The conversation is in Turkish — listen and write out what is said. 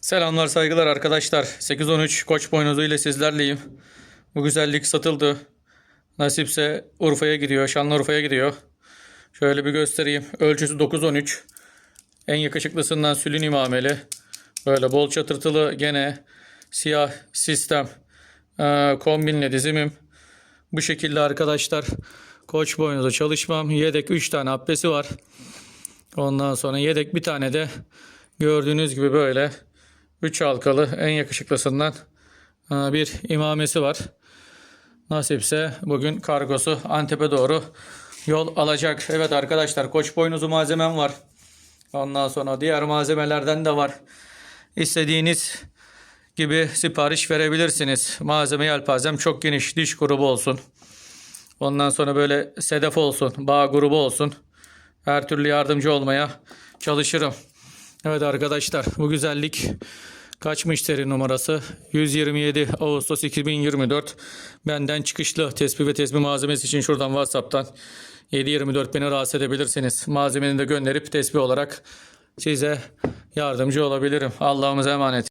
Selamlar saygılar arkadaşlar. 813 Koç boynuzu ile sizlerleyim. Bu güzellik satıldı. Nasipse Urfa'ya gidiyor. Şanlıurfa'ya gidiyor. Şöyle bir göstereyim. Ölçüsü 913. En yakışıklısından sülün imameli. Böyle bol çatırtılı gene siyah sistem ee, kombinle dizimim. Bu şekilde arkadaşlar koç boynuzu çalışmam. Yedek 3 tane habbesi var. Ondan sonra yedek bir tane de gördüğünüz gibi böyle 3 halkalı en yakışıklısından e, bir imamesi var. Nasipse bugün kargosu Antep'e doğru yol alacak. Evet arkadaşlar koç boynuzu malzemem var. Ondan sonra diğer malzemelerden de var. İstediğiniz gibi sipariş verebilirsiniz. Malzeme yelpazem çok geniş. Diş grubu olsun. Ondan sonra böyle sedef olsun. Bağ grubu olsun. Her türlü yardımcı olmaya çalışırım. Evet arkadaşlar bu güzellik kaç müşteri numarası? 127 Ağustos 2024. Benden çıkışlı tespih ve tespih malzemesi için şuradan WhatsApp'tan 724 beni rahatsız edebilirsiniz. Malzemeni de gönderip tespih olarak size yardımcı olabilirim. Allah'ımıza emanet.